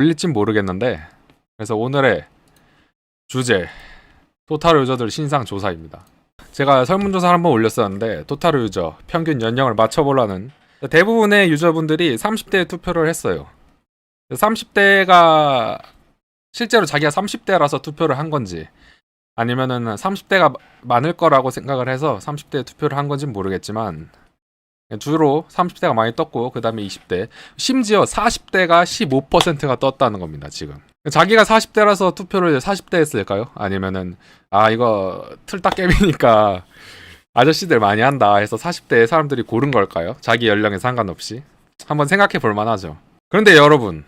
올릴진 모르겠는데 그래서 오늘의 주제 토탈 유저들 신상 조사입니다. 제가 설문조사를 한번 올렸었는데 토탈 유저 평균 연령을 맞춰보라는 대부분의 유저분들이 30대에 투표를 했어요. 30대가 실제로 자기가 30대라서 투표를 한 건지 아니면은 30대가 많을 거라고 생각을 해서 30대에 투표를 한 건지 모르겠지만 주로 30대가 많이 떴고 그 다음에 20대 심지어 40대가 15%가 떴다는 겁니다 지금. 자기가 40대라서 투표를 40대 했을까요? 아니면은 아 이거 틀딱 깨비니까 아저씨들 많이 한다 해서 40대 사람들이 고른 걸까요? 자기 연령에 상관없이. 한번 생각해 볼 만하죠. 그런데 여러분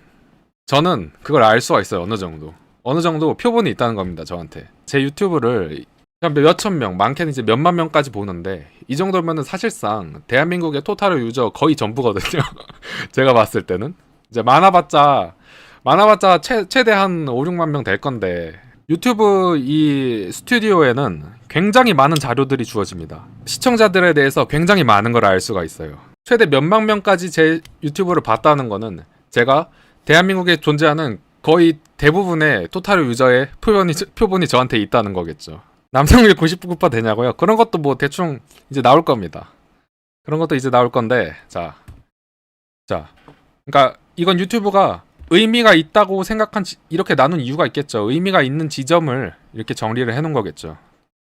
저는 그걸 알 수가 있어요 어느 정도. 어느 정도 표본이 있다는 겁니다 저한테. 제 유튜브를 그냥 몇천 명, 많게는 이제 몇만 명까지 보는데 이 정도면은 사실상 대한민국의 토탈 유저 거의 전부거든요. 제가 봤을 때는 이제 많아봤자 많아봤자 최, 최대 한 5, 6만 명 될 건데 유튜브 이 스튜디오에는 굉장히 많은 자료들이 주어집니다. 시청자들에 대해서 굉장히 많은 걸 알 수가 있어요. 최대 몇만 명까지 제 유튜브를 봤다는 거는 제가 대한민국에 존재하는 거의 대부분의 토탈 유저의 표본이, 표본이 저한테 있다는 거겠죠. 남성률 99% 되냐고요? 그런 것도 뭐 대충 이제 나올 겁니다. 그런 것도 이제 나올 건데, 자, 자, 그러니까 이건 유튜브가 의미가 있다고 생각한 지- 이렇게 나눈 이유가 있겠죠. 의미가 있는 지점을 이렇게 정리를 해놓은 거겠죠.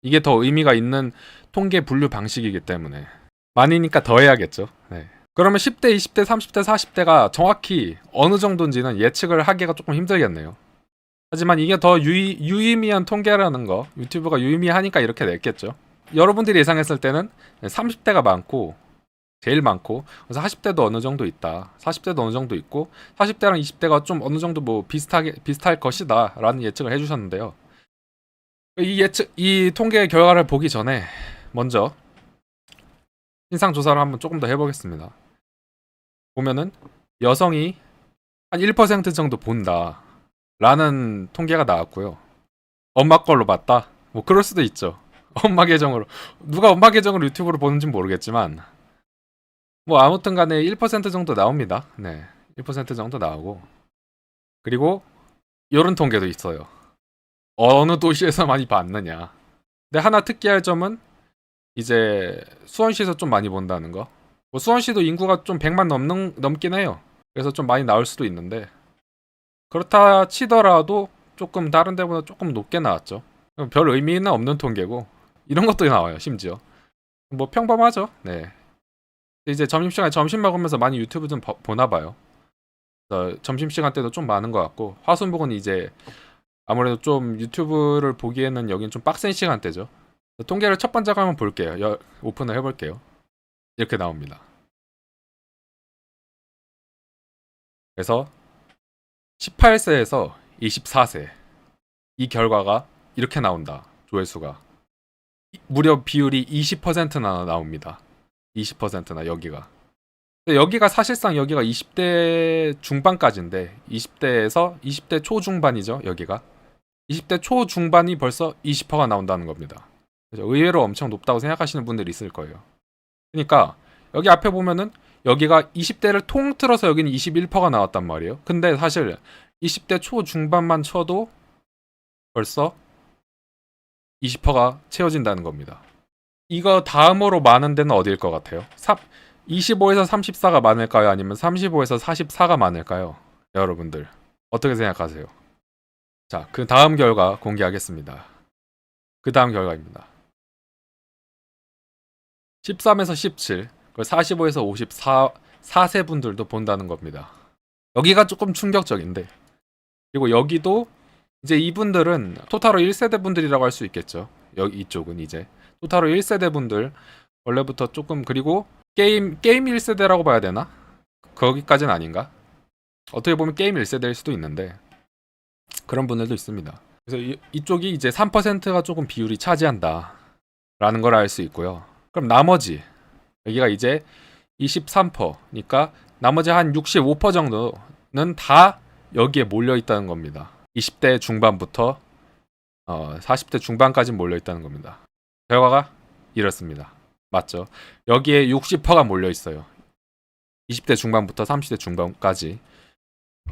이게 더 의미가 있는 통계 분류 방식이기 때문에 많으니까 더 해야겠죠. 네. 그러면 10대, 20대, 30대, 40대가 정확히 어느 정도인지는 예측을 하기가 조금 힘들겠네요. 하지만 이게 더 유의, 유의미한 통계라는 거 유튜브가 유의미하니까 이렇게 냈겠죠. 여러분들이 예상했을 때는 30대가 많고 제일 많고 그래서 40대도 어느 정도 있다. 40대도 어느 정도 있고 40대랑 20대가 좀 어느 정도 뭐 비슷하게 비슷할 것이다 라는 예측을 해주셨는데요. 이 예측 이 통계 결과를 보기 전에 먼저 신상 조사를 한번 조금 더 해보겠습니다. 보면은 여성이 한 1% 정도 본다. 라는 통계가 나왔고요. 엄마 걸로 봤다? 뭐 그럴 수도 있죠. 엄마 계정으로 누가 엄마 계정으로 유튜브로 보는지 모르겠지만 뭐 아무튼 간에 1% 정도 나옵니다. 네. 1% 정도 나오고 그리고 이런 통계도 있어요. 어느 도시에서 많이 봤느냐. 근데 하나 특이할 점은 이제 수원시에서 좀 많이 본다는 거. 뭐 수원시도 인구가 좀 100만 넘는 넘긴 해요. 그래서 좀 많이 나올 수도 있는데 그렇다 치더라도 조금 다른 데보다 조금 높게 나왔죠. 별 의미는 없는 통계고 이런 것도 나와요. 심지어 뭐 평범하죠. 네. 이제 점심시간에 점심 먹으면서 많이 유튜브 좀 보- 보나 봐요. 점심시간 때도 좀 많은 것 같고 화순복은 이제 아무래도 좀 유튜브를 보기에는 여긴 좀 빡센 시간대죠. 통계를 첫 번째 한번 볼게요. 여- 오픈을 해볼게요. 이렇게 나옵니다. 그래서 18세에서 24세 이 결과가 이렇게 나온다. 조회수가 이- 무려 비율이 20%나 나옵니다. 20%나 여기가. 여기가 사실상 여기가 20대 중반까지인데 20대에서 20대 초중반이죠. 여기가 20대 초중반이 벌써 20%가 나온다는 겁니다. 의외로 엄청 높다고 생각하시는 분들이 있을 거예요. 그러니까 여기 앞에 보면은 여기가 20대를 통틀어서 여기는 21%가 나왔단 말이에요. 근데 사실 20대 초 중반만 쳐도 벌써 20%가 채워진다는 겁니다. 이거 다음으로 많은 데는 어디일 것 같아요? 25에서 34가 많을까요? 아니면 35에서 44가 많을까요? 여러분들 어떻게 생각하세요? 자, 그 다음 결과 공개하겠습니다. 그 다음 결과입니다. 13에서 17, 그 45에서 54 4세 분들도 본다는 겁니다. 여기가 조금 충격적인데 그리고 여기도 이제 이분들은 토탈로 1세대 분들이라고 할 수 있겠죠. 여기 이쪽은 이제 토탈로 1세대 분들 원래부터 조금 그리고 게임 게임 1세대라고 봐야 되나? 거기까지는 아닌가? 어떻게 보면 게임 1세대일 수도 있는데 그런 분들도 있습니다. 그래서 이, 이쪽이 이제 3%가 조금 비율이 차지한다. 라는 걸 알 수 있고요. 그럼 나머지 여기가 이제 23%니까 나머지 한 65% 정도는 다 여기에 몰려 있다는 겁니다. 20대 중반부터 어, 40대 중반까지 몰려 있다는 겁니다. 결과가 이렇습니다. 맞죠? 여기에 60%가 몰려 있어요. 20대 중반부터 30대 중반까지.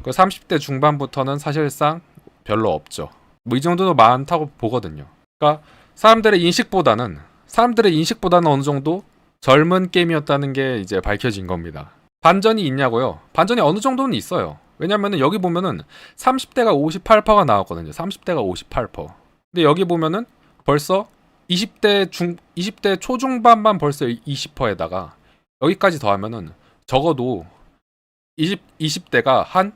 그 30대 중반부터는 사실상 별로 없죠. 뭐 이 정도도 많다고 보거든요. 그러니까 사람들의 인식보다는 사람들의 인식보다는 어느 정도 젊은 게임이었다는 게 이제 밝혀진 겁니다. 반전이 있냐고요? 반전이 어느 정도는 있어요. 왜냐면은 여기 보면은 30대가 58%가 나왔거든요. 30대가 58%. 근데 여기 보면은 벌써 20대 중 20대 초중반만 벌써 20%에다가 여기까지 더하면은 적어도 20 20대가 한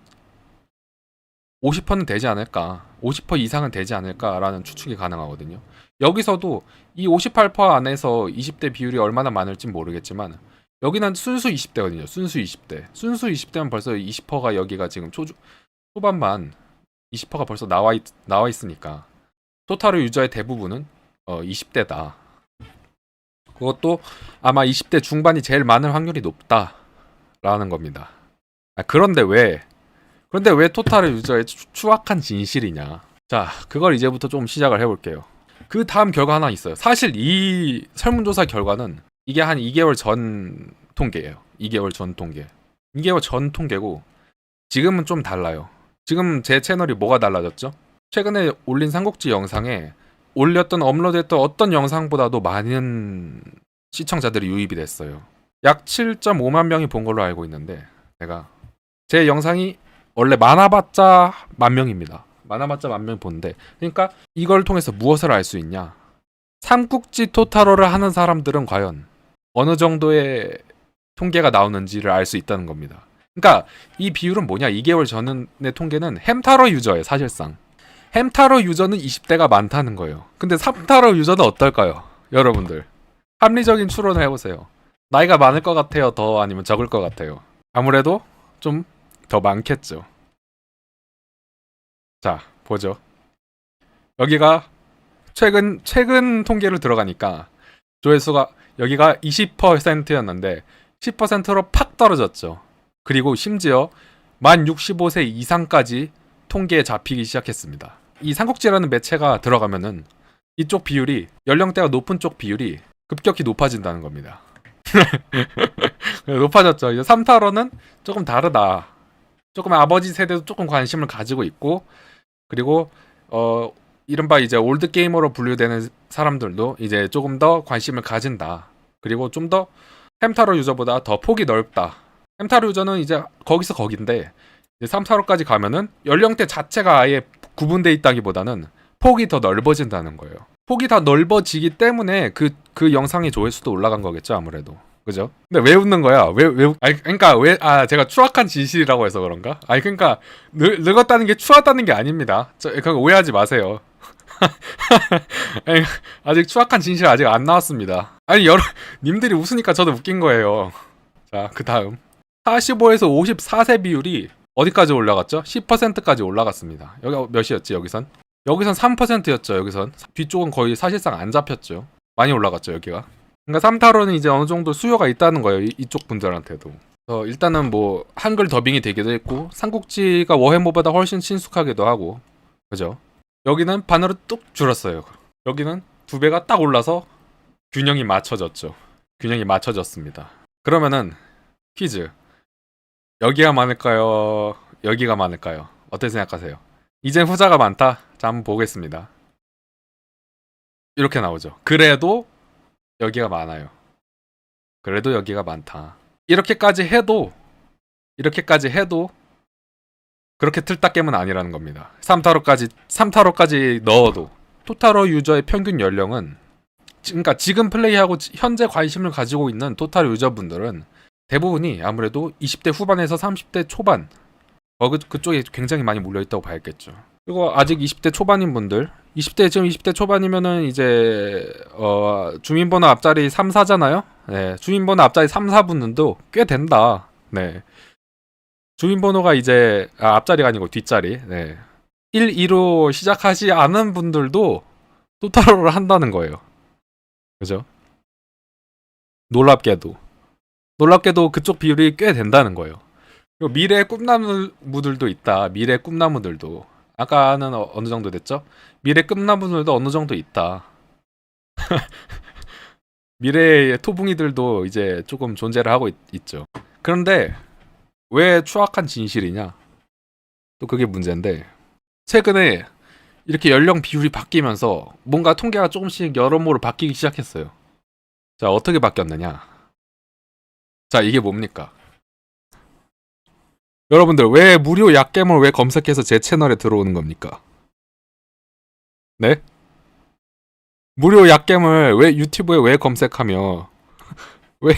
50%는 되지 않을까. 50% 이상은 되지 않을까라는 추측이 가능하거든요. 여기서도 이 58% 안에서 20대 비율이 얼마나 많을지 모르겠지만 여기는 순수 20대거든요. 순수 20대. 순수 20대면 벌써 20%가 여기가 지금 초 초반만 20%가 벌써 나와 있, 나와 있으니까 토탈 유저의 대부분은 어, 20대다. 그것도 아마 20대 중반이 제일 많을 확률이 높다라는 겁니다. 아, 그런데 왜 그런데 왜 토탈 유저의 추, 추악한 진실이냐? 자, 그걸 이제부터 좀 시작을 해볼게요. 그 다음 결과 하나 있어요. 사실 이 설문조사 결과는 이게 한 2개월 전 통계예요. 2개월 전 통계. 2개월 전 통계고 지금은 좀 달라요. 지금 제 채널이 뭐가 달라졌죠? 최근에 올린 삼국지 영상에 올렸던 업로드했던 어떤 영상보다도 많은 시청자들이 유입이 됐어요. 약 7.5만 명이 본 걸로 알고 있는데 제가 제 영상이 원래 많아봤자 만 명입니다. 많아봤자 만 명이 보는데 그러니까 이걸 통해서 무엇을 알 수 있냐? 삼국지 토탈어를 하는 사람들은 과연 어느 정도의 통계가 나오는지를 알 수 있다는 겁니다. 그러니까 이 비율은 뭐냐? 2개월 전의 통계는 햄타러 유저예요, 사실상. 햄타러 유저는 20대가 많다는 거예요. 근데 삼타러 유저는 어떨까요? 여러분들. 합리적인 추론을 해보세요. 나이가 많을 것 같아요? 더 아니면 적을 것 같아요? 아무래도 좀 더 많겠죠. 자, 보죠. 여기가 최근 최근 통계를 들어가니까 조회수가 여기가 20%였는데 10%로 팍 떨어졌죠. 그리고 심지어 만 65세 이상까지 통계에 잡히기 시작했습니다. 이 삼국지라는 매체가 들어가면은 이쪽 비율이 연령대가 높은 쪽 비율이 급격히 높아진다는 겁니다. 높아졌죠. 이제 3타로는 조금 다르다. 조금 아버지 세대도 조금 관심을 가지고 있고 그리고 어 이른바 이제 올드 게이머로 분류되는 사람들도 이제 조금 더 관심을 가진다. 그리고 좀 더 햄타로 유저보다 더 폭이 넓다. 햄타로 유저는 이제 거기서 거긴데 이제 3타로까지 가면은 연령대 자체가 아예 구분돼 있다기보다는 폭이 더 넓어진다는 거예요. 폭이 더 넓어지기 때문에 그 그 영상의 조회수도 올라간 거겠죠 아무래도. 그죠? 근데 왜 웃는 거야? 왜, 왜, 아니, 그러니까 왜, 아, 제가 추악한 진실이라고 해서 그런가? 아니, 그러니까, 늙, 늙었다는 게 추하다는 게 아닙니다. 저, 그거 오해하지 마세요. 아니, 아직 추악한 진실 아직 안 나왔습니다. 아니, 여러, 님들이 웃으니까 저도 웃긴 거예요. 자, 그 다음. 45에서 54세 비율이 어디까지 올라갔죠? 10%까지 올라갔습니다. 여기 몇이었지, 여기선? 여기선 3%였죠, 여기선. 뒤쪽은 거의 사실상 안 잡혔죠. 많이 올라갔죠, 여기가. 그러니까 3타로는 이제 어느 정도 수요가 있다는 거예요. 이, 이쪽 분들한테도. 어, 일단은 뭐 한글 더빙이 되기도 했고 삼국지가 워해모보다 훨씬 친숙하기도 하고 그죠? 여기는 반으로 뚝 줄었어요. 여기는 두 배가 딱 올라서 균형이 맞춰졌죠. 균형이 맞춰졌습니다. 그러면은 퀴즈 여기가 많을까요? 여기가 많을까요? 어떻게 생각하세요? 이젠 후자가 많다. 자 한번 보겠습니다. 이렇게 나오죠. 그래도 여기가 많아요. 그래도 여기가 많다. 이렇게까지 해도 이렇게까지 해도 그렇게 틀딱겜은 아니라는 겁니다. 3타로까지 3타로까지 넣어도 토타로 유저의 평균 연령은 그러니까 지금 플레이하고 지- 현재 관심을 가지고 있는 토타로 유저분들은 대부분이 아무래도 20대 후반에서 30대 초반 어, 그, 그쪽에 굉장히 많이 몰려 있다고 봐야겠죠. 그리고 아직 20대 초반인 분들 20대 지금 20대 초반이면은 이제 어 주민번호 앞자리 3, 4잖아요. 네, 주민번호 앞자리 3, 4분들도 꽤 된다. 네. 주민번호가 이제 아, 앞자리가 아니고 뒷자리. 네. 1, 2로 시작하지 않은 분들도 토탈로를 한다는 거예요. 그죠? 놀랍게도 놀랍게도 그쪽 비율이 꽤 된다는 거예요. 미래의 꿈나무들도 있다. 미래의 꿈나무들도 아까는 어, 어느 정도 됐죠? 미래 꿈나무들도 어느 정도 있다. 미래의 토붕이들도 이제 조금 존재를 하고 있, 죠 그런데 왜 추악한 진실이냐? 또 그게 문제인데 최근에 이렇게 연령 비율이 바뀌면서 뭔가 통계가 조금씩 여러모로 바뀌기 시작했어요. 자, 어떻게 바뀌었느냐? 자, 이게 뭡니까? 여러분들 왜 무료 약겜을 왜 검색해서 제 채널에 들어오는 겁니까? 네? 무료 약겜을 왜 유튜브에 왜 검색하며 왜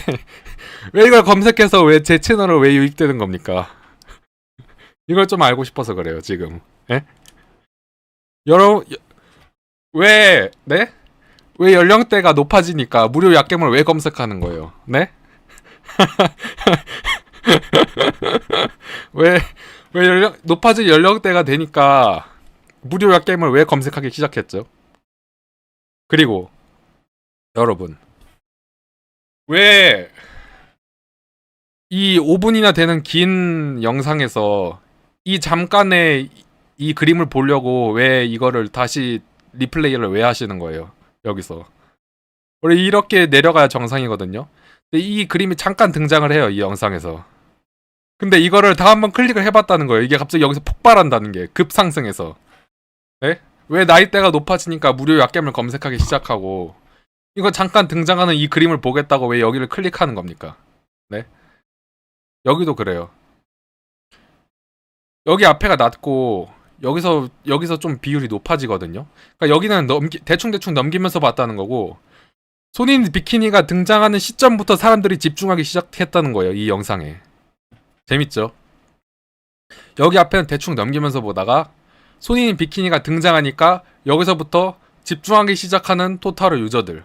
왜 이걸 검색해서 왜 제 채널을 왜 유입되는 겁니까? 이걸 좀 알고 싶어서 그래요 지금. 예? 여러분 여- 왜 네? 왜 연령대가 높아지니까 무료 약겜을 왜 검색하는 거예요? 네? 왜, 왜 연령, 높아진 연령대가 되니까 무료 약겜을 왜 검색하기 시작했죠? 그리고, 여러분, 왜 이 5분이나 되는 긴 영상에서 이 잠깐의 이- 이 그림을 보려고 왜 이거를 다시 리플레이를 왜 하시는 거예요? 여기서. 원래 이렇게 내려가야 정상이거든요. 근데 이 그림이 잠깐 등장을 해요, 이 영상에서. 근데 이거를 다 한번 클릭을 해봤다는 거예요. 이게 갑자기 여기서 폭발한다는 게 급상승해서. 네? 왜 나이대가 높아지니까 무료 약겜을 검색하기 시작하고 이거 잠깐 등장하는 이 그림을 보겠다고 왜 여기를 클릭하는 겁니까? 네? 여기도 그래요. 여기 앞에가 낮고 여기서 여기서 좀 비율이 높아지거든요. 그러니까 여기는 넘기, 대충 대충 넘기면서 봤다는 거고 손인 비키니가 등장하는 시점부터 사람들이 집중하기 시작했다는 거예요. 이 영상에. 재밌죠? 여기 앞에는 대충 넘기면서 보다가 손인 비키니가 등장하니까 여기서부터 집중하기 시작하는 토탈 유저들.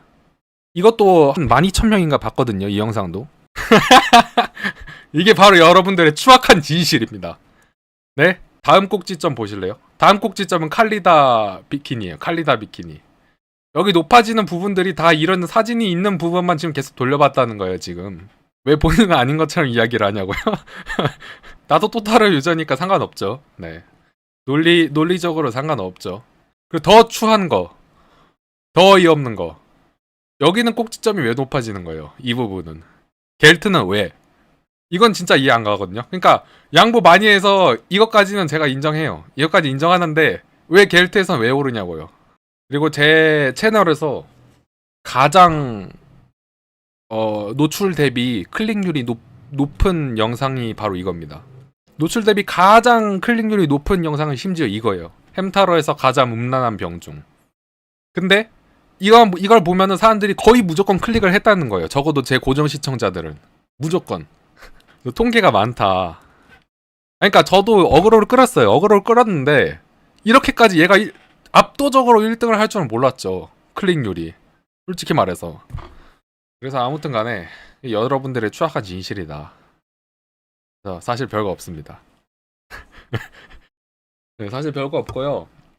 이것도 한 12,000명인가 봤거든요. 이 영상도. 이게 바로 여러분들의 추악한 진실입니다. 네? 다음 꼭지점 보실래요? 다음 꼭지점은 칼리다 비키니예요. 칼리다 비키니. 여기 높아지는 부분들이 다 이런 사진이 있는 부분만 지금 계속 돌려봤다는 거예요, 지금. 왜거 아닌 것처럼 이야기를 하냐고요? 나도 또타를 유저니까 상관없죠. 네. 논리, 논리적으로 상관없죠. 그리고 더 추한 거. 더 어이없는 거. 여기는 꼭지점이 왜 높아지는 거예요? 이 부분은. 겔트는 왜? 이건 진짜 이해 안 가거든요. 그러니까 양보 많이 해서 이것까지는 제가 인정해요. 이것까지 인정하는데 왜 겔트에선 왜 오르냐고요. 그리고 제 채널에서 가장 어, 노출 대비 클릭률이 높, 높은 영상이 바로 이겁니다. 노출 대비 가장 클릭률이 높은 영상은 심지어 이거예요. 햄타로에서 가장 음란한 병중. 근데 이거 이걸 보면은 사람들이 거의 무조건 클릭을 했다는 거예요. 적어도 제 고정 시청자들은 무조건 통계가 많다. 그러니까 저도 어그로를 끌었어요. 어그로를 끌었는데 이렇게까지 얘가 일- 압도적으로 1등을 할 줄은 몰랐죠. 클릭률이. 솔직히 말해서. 그래서 아무튼 간에 여러분들의 추악한 진실이다. 사실 별거 없습니다. 네, 사실 별거 없고요.